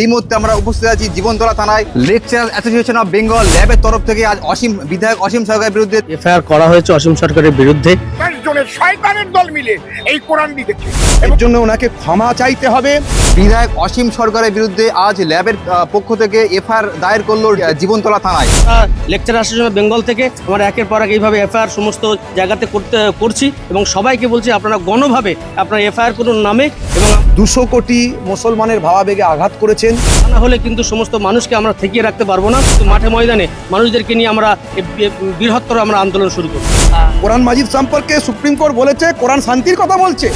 এই মুহূর্তে আমরা উপস্থিত আছি জীবনতলা থানায়। লেকচার অ্যাসোসিয়েশন অফ বেঙ্গল ল্যাবের তরফ থেকে আজ অসীম বিধায়ক অসীম সরকারের বিরুদ্ধে এফআইআর করা হয়েছে অসীম সরকারের বিরুদ্ধে। জনের শয়তানের দল মিলে এই কোরআন লিখেছে। এর জন্য ওনাকে ক্ষমা চাইতে হবে। বিধায়ক অসীম সরকারের বিরুদ্ধে আজ ল্যাবের পক্ষ থেকে এফআইআর দায়ের করল জীবনতলা থানায়। লেকচার অ্যাসোসিয়েশন বেঙ্গল থেকে আমরা একের পর এক এইভাবে এফআইআর সমস্ত জায়গাতে করতে করছি এবং সবাইকে বলছি আপনারা গণভাবে আপনারা এফআইআর করুন নামে এবং দুশো কোটি মুসলমানের ভাবাবেগে আঘাত করেছেন। তা না হলে কিন্তু সমস্ত মানুষকে আমরা ঠেকিয়ে রাখতে পারব না। তো মাঠে ময়দানে মানুষদেরকে নিয়ে আমরা বৃহত্তর আমরা আন্দোলন শুরু করব। কোরআন মাজিদ সম্পর্কে সুপ্রিম কোর্ট বলেছে কোরআন শান্তির কথা বলছে।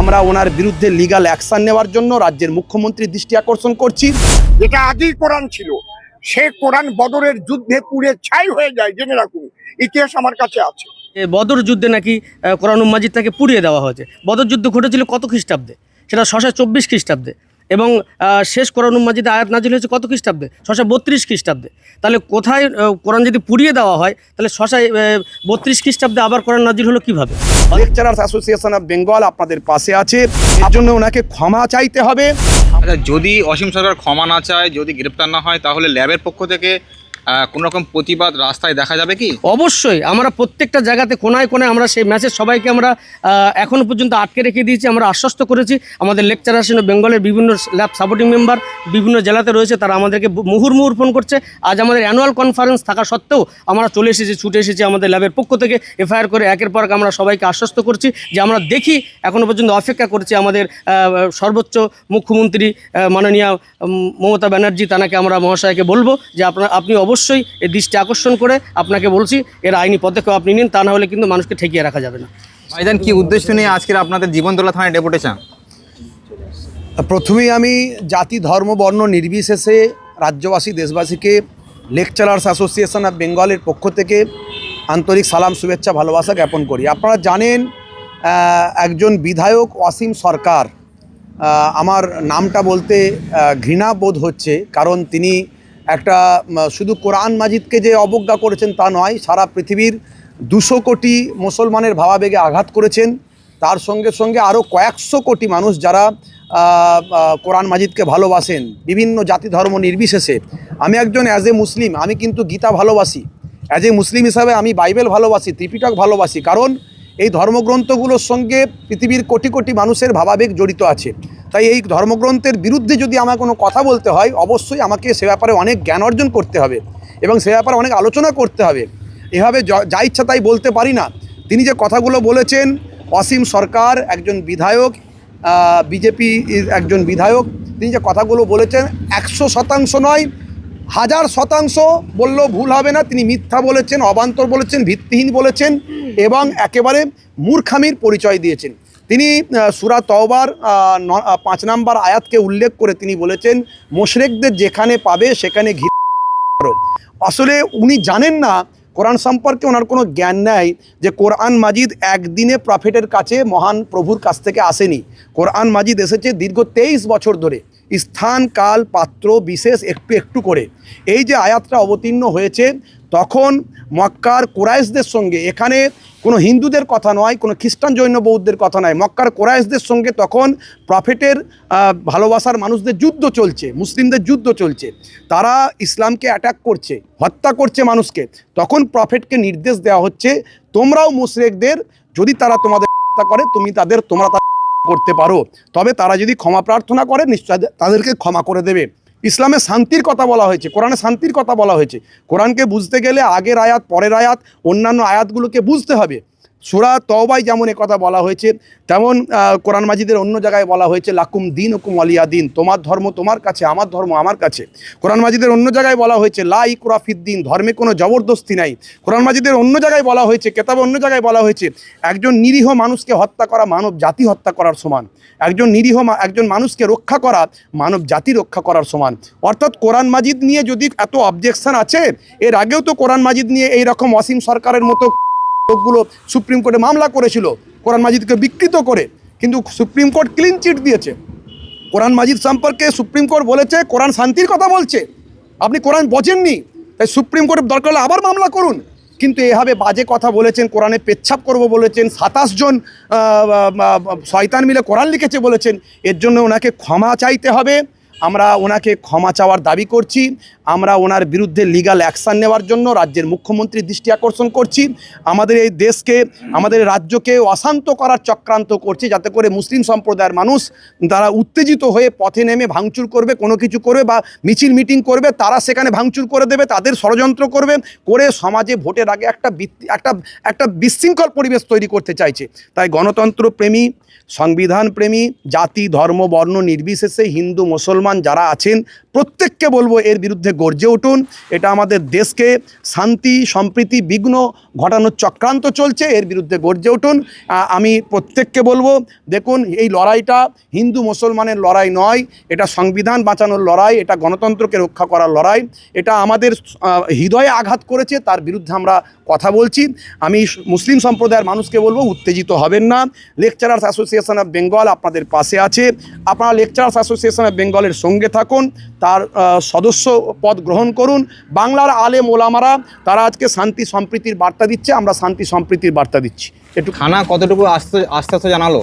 আমরা ওনার বিরুদ্ধে লিগাল অ্যাকশন নেওয়ার জন্য রাজ্যের মুখ্যমন্ত্রীর দৃষ্টি আকর্ষণ করছি। যেটা আদি কোরআন ছিল সে কোরআন বদরের যুদ্ধে পুড়ে ছাই হয়ে যায় জেনে রাখুন ইতিহাস আমার কাছে আছে। বদর যুদ্ধে নাকি কোরআন মাজিদ তাকে পুড়িয়ে দেওয়া হয়েছে। বদর যুদ্ধ ঘটেছিল কত খ্রিস্টাব্দে? সেটা ছশো চব্বিশ খ্রিস্টাব্দে। এবং শেষ কোরআন মাজিদে আয়াত নাজিল হয়েছে কত খ্রিস্টাব্দে? ছশো বত্রিশ খ্রিস্টাব্দে। তাহলে কোথায় কোরআন যদি পুড়িয়ে দেওয়া হয় তাহলে ছশো বত্রিশ খ্রিস্টাব্দে আবার কোরআন নাজিল হলো কীভাবে? লেকচারার্স অ্যাসোসিয়েশন অফ বেঙ্গল আপনাদের পাশে আছে। এর জন্য ওনাকে ক্ষমা চাইতে হবে। আচ্ছা যদি অসীম সরকার ক্ষমা না চায় যদি গ্রেপ্তার না হয় তাহলে ল্যাবের পক্ষ থেকে কোনো রকম প্রতিবাদ রাস্তায় দেখা যাবে কি? অবশ্যই আমরা প্রত্যেকটা জায়গাতে কোনায় কোনায় আমরা সেই ম্যাচের সবাইকে আমরা আহ, এখনও পর্যন্ত আটকে রেখে দিয়েছি আমরা আশ্বস্ত করেছি। আমাদের লেকচার আসেন বেঙ্গলের বিভিন্ন ল্যাব সাপোর্টিং মেম্বার বিভিন্ন জেলাতে রয়েছে তারা আমাদেরকে মুহুর মুহুর ফোন করছে। আজ আমাদের অ্যানুয়াল কনফারেন্স থাকা সত্ত্বেও আমরা চলে এসেছি ছুটে এসেছি আমাদের ল্যাবের পক্ষ থেকে। এফআইআর করে একের পর আমরা সবাইকে আশ্বস্ত করছি যে আমরা দেখি এখনও পর্যন্ত অপেক্ষা করছি আমাদের সর্বোচ্চ মুখ্যমন্ত্রী মাননীয় মমতা ব্যানার্জি তানাকে আমরা মহাশয়কে বলব যে আপনার আপনি অবশ্যই এই দৃষ্টি আকর্ষণ করে আপনাকে বলছি এর আইনি পদক্ষেপ আপনি নিন তা না হলে কিন্তু মানুষকে ঠেকিয়ে রাখা যাবে না। ভাইজান কি উদ্দেশ্য নিয়ে আজকের আপনাদের জীবনতলা থানায় ডেপুটেশন? প্রথমেই আমি জাতি ধর্ম বর্ণ নির্বিশেষে রাজ্যবাসী দেশবাসীকে লেকচারার্স অ্যাসোসিয়েশন অফ বেঙ্গলের পক্ষ থেকে আন্তরিক সালাম শুভেচ্ছা ভালোবাসা জ্ঞাপন করি। আপনারা জানেন একজন বিধায়ক অসীম সরকার আমার নামটা বলতে ঘৃণা বোধ হচ্ছে কারণ তিনি একটা শুধু কোরআন মাজিদকে যে অবজ্ঞা করেছেন তা নয়, সারা পৃথিবীর দুশো কোটি মুসলমানের ভাবাবেগে আঘাত করেছেন। তার সঙ্গে সঙ্গে আরও কয়েকশো কোটি মানুষ যারা কোরআন মাজিদকে ভালোবাসেন, বিভিন্ন জাতি ধর্ম নির্বিশেষে। আমি একজন অ্যাজ এ মুসলিম আমি কিন্তু গীতা ভালোবাসি। অ্যাজ এ মুসলিম হিসাবে আমি বাইবেল ভালোবাসি, ত্রিপিটক ভালোবাসি। কারণ এই ধর্মগ্রন্থগুলোর সঙ্গে পৃথিবীর কোটি কোটি মানুষের ভাবাবেগ জড়িত আছে। তাই এই ধর্মগ্রন্থের বিরুদ্ধে যদি আমার কোনো কথা বলতে হয়, অবশ্যই আমাকে সে ব্যাপারে অনেক জ্ঞান অর্জন করতে হবে এবং সে ব্যাপারে অনেক আলোচনা করতে হবে। এভাবে য- ইচ্ছা তাই বলতে পারি না। তিনি যে কথাগুলো বলেছেন, অসীম সরকার একজন বিধায়ক বিজেপি একজন বিধায়ক, তিনি যে কথাগুলো বলেছেন, একশো শতাংশ নয় হাজার শতাংশ বললেও ভুল হবে না। তিনি মিথ্যা বলেছেন, অবান্তর বলেছেন, ভিত্তিহীন বলেছেন এবং একেবারে মূর্খামির পরিচয় দিয়েছেন। তিনি সুরা তওবার পাঁচ নাম্বার আয়াতকে উল্লেখ করে তিনি বলেছেন, মোশরেকদের যেখানে পাবে সেখানে ঘি আসলে উনি জানেন না, কোরআন সম্পর্কে ওনার কোনো জ্ঞান নেই যে কোরআন মাজিদ একদিনে প্রফেটের কাছে মহান প্রভুর কাছ থেকে আসেনি। কোরআন মাজিদ এসেছে দীর্ঘ তেইশ বছর ধরে। স্থান কাল পাত্র বিশেষ একটু একটু করে। এই যে আয়াতটা অবতীর্ণ হয়েছে, তখন মক্কার কোরাইশদের সঙ্গে, এখানে কোনো হিন্দুদের কথা নয়, কোনো খ্রিস্টান জৈন বৌদ্ধদের কথা নয়, মক্কার কোরাইশদের সঙ্গে তখন প্রফেটের ভালোবাসার মানুষদের যুদ্ধ চলছে, মুসলিমদের যুদ্ধ চলছে। তারা ইসলামকে অ্যাটাক করছে, হত্যা করছে মানুষকে। তখন প্রফেটকে নির্দেশ দেওয়া হচ্ছে, তোমরাও মুশরেকদের, যদি তারা তোমাদের হত্যা করে, তুমি তাদের, তোমরা করতে পারো। তবে তারা যদি ক্ষমা প্রার্থনা করে, নিশ্চয় তাদেরকে ক্ষমা করে দেবে। ইসলামে শান্তির কথা বলা হয়েছে, কোরআনে শান্তির কথা বলা হয়েছে। কোরআনকে বুঝতে গেলে আগের আয়াত, পরের আয়াত, অন্যান্য আয়াতগুলোকে বুঝতে হবে। সুরা তওবাই যেমন কথা বলা হয়েছে, তেমন কোরআন মাজিদের অন্য জায়গায় বলা হয়েছে, লাকুম দিন হুকুম আলিয়া দিন, তোমার ধর্ম তোমার কাছে, আমার ধর্ম আমার কাছে। কোরআন মাজিদের অন্য জায়গায় বলা হয়েছে, লা ইকুরাফিদ্দিন ধর্মে কোনো জবরদস্তি নাই। কোরআন মাজিদের অন্য জায়গায় বলা হয়েছে, কেতাবে অন্য জায়গায় বলা হয়েছে, একজন নিরীহ মানুষকে হত্যা করা মানব জাতি হত্যা করার সমান। একজন নিরীহ একজন মানুষকে রক্ষা করা মানব জাতি রক্ষা করার সমান। অর্থাৎ কোরআন মাজিদ নিয়ে যদি এত অবজেকশন আছে, এর আগেও তো কোরআন মাজিদ নিয়ে এই রকম অসীম সরকারের মতো লোকগুলো সুপ্রিম কোর্টে মামলা করেছিল, কোরআন মাজিদকে বিকৃত করে, কিন্তু সুপ্রিম কোর্ট ক্লিন চিট দিয়েছে। কোরআন মাজিদ সম্পর্কে সুপ্রিম কোর্ট বলেছে, কোরআন শান্তির কথা বলছে। আপনি কোরআন বোঝেননি, তাই সুপ্রিম কোর্টের দরকার হলে আবার মামলা করুন। কিন্তু এভাবে বাজে কথা বলেছেন, কোরআনে পেচ্ছাপ করব বলেছেন, সাতাশ জন শয়তান মিলে কোরআন লিখেছে বলেছেন, এর জন্য ওনাকে ক্ষমা চাইতে হবে। আমরা ওনাকে ক্ষমা চাওয়ার দাবি করছি। আমরা ওনার বিরুদ্ধে লিগাল অ্যাকশান নেওয়ার জন্য রাজ্যের মুখ্যমন্ত্রীর দৃষ্টি আকর্ষণ করছি। আমাদের এই দেশকে, আমাদের রাজ্যকে অশান্ত করার চক্রান্ত করছে যাতে করে মুসলিম সম্প্রদায়ের মানুষ তারা উত্তেজিত হয়ে পথে নেমে ভাঙচুর করবে, কোনো কিছু করবে বা মিছিল মিটিং করবে, তারা সেখানে ভাঙচুর করে দেবে, তাদের ষড়যন্ত্র করবে, করে সমাজে ভোটের আগে একটা একটা একটা বিশৃঙ্খল পরিবেশ তৈরি করতে চাইছে। তাই গণতন্ত্র প্রেমী, সংবিধান প্রেমী, জাতি, ধর্ম, বর্ণ নির্বিশেষে হিন্দু, মুসলমান যারা আছেন, প্রত্যেককে বলব এর বিরুদ্ধে গর্জে উঠুন। এটা আমাদের দেশকে শান্তি, সম্প্রীতি, বিঘ্ন ঘটানোর চক্রান্ত চলছে, এর বিরুদ্ধে গর্জে উঠুন। আমি প্রত্যেককে বলব, দেখুন, এই লড়াইটা হিন্দু মুসলমানের লড়াই নয়, এটা সংবিধান বাঁচানোর লড়াই, এটা গণতন্ত্রকে রক্ষা করার লড়াই, এটা আমাদের হৃদয়ে আঘাত করেছে, তার বিরুদ্ধে আমরা কথা বলছি। আমি মুসলিম সম্প্রদায়ের মানুষকে বলব, উত্তেজিত হবেন না। লেকচারার্স অ্যাসোসিয়েশন অফ বেঙ্গল আপনাদের পাশে আছে। আপনারা লেকচারার্স অ্যাসোসিয়েশন অফ বেঙ্গলের সঙ্গে থাকুন, তার সদস্য পদ গ্রহণ করুন। বাংলার আলেম ওলামারা তারা আজকে শান্তি সম্প্রীতির বার্তা দিচ্ছে আমরা শান্তি সম্প্রীতির বার্তা দিচ্ছি। একটু খানা কতটুকু আস্তে আস্তে আস্তে জানালো?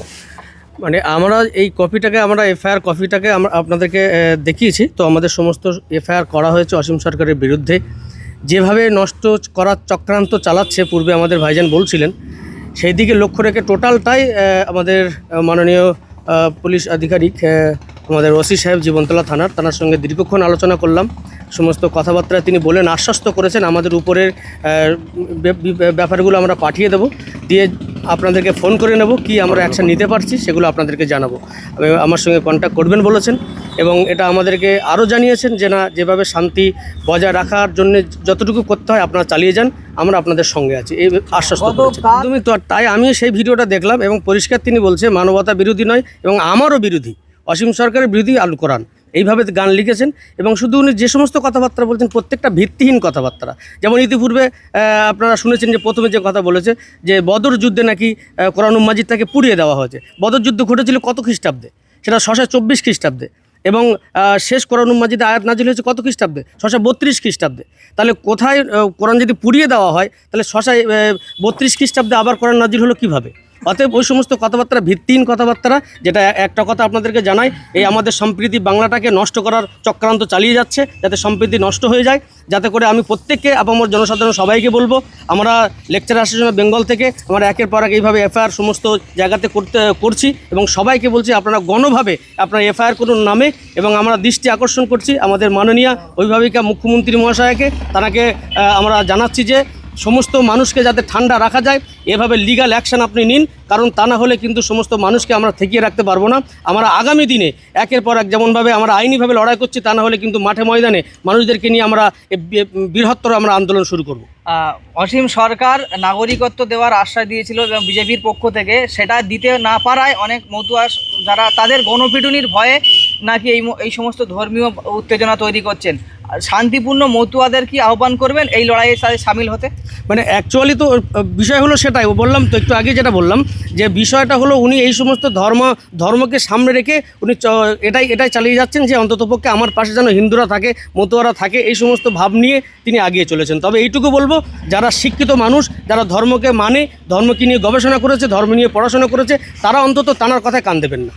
মানে আমরা এই কপিটাকে আমরা এফআইআর কপিটাকে আমরা আপনাদেরকে দেখিয়েছি। তো আমাদের সমস্ত এফআইআর করা হয়েছে অসীম সরকারের বিরুদ্ধে। যেভাবে নষ্ট করার চক্রান্ত চালাচ্ছে পূর্বে আমাদের ভাইজান বলছিলেন সেই দিকে লক্ষ্য রেখে টোটালটাই আমাদের মাননীয় পুলিশ আধিকারিক আমাদের ওসি সাহেব জীবনতলা থানার তার সঙ্গে দীর্ঘক্ষণ আলোচনা করলাম। সমস্ত কথাবার্তা তিনি বলেন আশ্বস্ত করেছেন আমাদের উপরের ব্যাপারগুলো আমরা পাঠিয়ে দেব। দিয়ে আপনাদেরকে ফোন করে নেব কি আমরা অ্যাকশন নিতে পারছি সেগুলো আপনাদেরকে জানাব। আমার সঙ্গে কন্ট্যাক্ট করবেন বলেছেন। এবং এটা আমাদেরকে আরও জানিয়েছেন যে না যেভাবে শান্তি বজায় রাখার জন্য যতটুকু করতে হয় আপনারা চালিয়ে যান আমরা আপনাদের সঙ্গে আছি। এই একদমই তো তাই আমি সেই ভিডিওটা দেখলাম এবং পরিষ্কার তিনি বলছে মানবতা বিরোধী নয় এবং আমারও বিরোধী। অসীম সরকারের বিরোধী আলু কোরআন এইভাবে গান লিখেছেন এবং শুধু উনি যে সমস্ত কথাবার্তা বলছেন, প্রত্যেকটা ভিত্তিহীন কথাবার্তা। যেমন ইতিপূর্বে আপনারা শুনেছেন যে প্রথমে যে কথা বলেছে যে বদর যুদ্ধে নাকি কোরআন মাজিদ তাকে পুড়িয়ে দেওয়া হয়েছে। বদর যুদ্ধ ঘটেছিল কত খ্রিস্টাব্দে? সেটা ছশো চব্বিশ খ্রিস্টাব্দে। এবং শেষ কোরআন মাজিদে আয়াত নাজিল হয়েছে কত খ্রিস্টাব্দে? ছশো বত্রিশ খ্রিস্টাব্দে। তাহলে কোথায় কোরআন যদি পুড়িয়ে দেওয়া হয়, তাহলে ছশায় বত্রিশ খ্রিস্টাব্দে আবার কোরআন নাজিল হলো কীভাবে? অতএব ওই সমস্ত কথাবার্তা, ভিত্তিহীন কথাবার্তা যেটা একটা কথা আপনাদেরকে জানাই, এই আমাদের সম্প্রীতি বাংলাটাকে নষ্ট করার চক্রান্ত চালিয়ে যাচ্ছে, যাতে সম্প্রীতি নষ্ট হয়ে যায়। যাতে করে আমি প্রত্যেককে, আপামর জনসাধারণ সবাইকে বলব, আমরা লেকচার অ্যাসোসিয়েশন বেঙ্গল থেকে, আমরা একের পর এক এইভাবে এফআইআর সমস্ত জায়গাতে করতে, করছি এবং সবাইকে বলছি আপনারা গণভাবে আপনারা এফআইআর করুন নামে এবং আমরা দৃষ্টি আকর্ষণ করছি। আমাদের মাননীয় অভিভাবিকা মুখ্যমন্ত্রী মহাশয়কে, তারাকে আমরা জানাচ্ছি যে সমস্ত মানুষকে যাতে ঠান্ডা রাখা যায়, এভাবে লিগাল অ্যাকশন আপনি নিন, কারণ তা না হলে কিন্তু সমস্ত মানুষকে আমরা ঠেকিয়ে রাখতে পারব না। আমরা আগামী দিনে একের পর এক যেমনভাবে আমরা আইনিভাবে লড়াই করছি, তা না হলে কিন্তু মাঠে ময়দানে মানুষদেরকে নিয়ে আমরা বৃহত্তর আমরা আন্দোলন শুরু করব। অসীম সরকার নাগরিকত্ব দেওয়ার আশ্বাস দিয়েছিল এবং বিজেপির পক্ষ থেকে, সেটা দিতে না পারায় অনেক মতুয়া যারা তাদের গণপিটুনির ভয়ে নাকি এই এই সমস্ত ধর্মীয় উত্তেজনা তৈরি করছেন? শান্তিপূর্ণ মতুয়াদের কি আহ্বান করবেন এই লড়াইয়ের সাথে সামিল হতে? মানে অ্যাকচুয়ালি তো বিষয় হলো সেটাই বললাম তো একটু আগে যেটা বললাম, যে বিষয়টা হলো উনি এই সমস্ত ধর্ম, ধর্মকে সামনে রেখে উনি এটাই এটাই চালিয়ে যাচ্ছেন যে অন্ততপক্ষে আমার পাশে যেন হিন্দুরা থাকে, মতুয়ারা থাকে, এই সমস্ত ভাব নিয়ে তিনি আগিয়ে চলেছেন। তবে এইটুকু বলব, যারা শিক্ষিত মানুষ, যারা ধর্মকে মানে ধর্মকে নিয়ে গবেষণা করেছে, ধর্ম নিয়ে পড়াশোনা করেছে, তারা অন্তত তানার কথায় কান দেবেন না।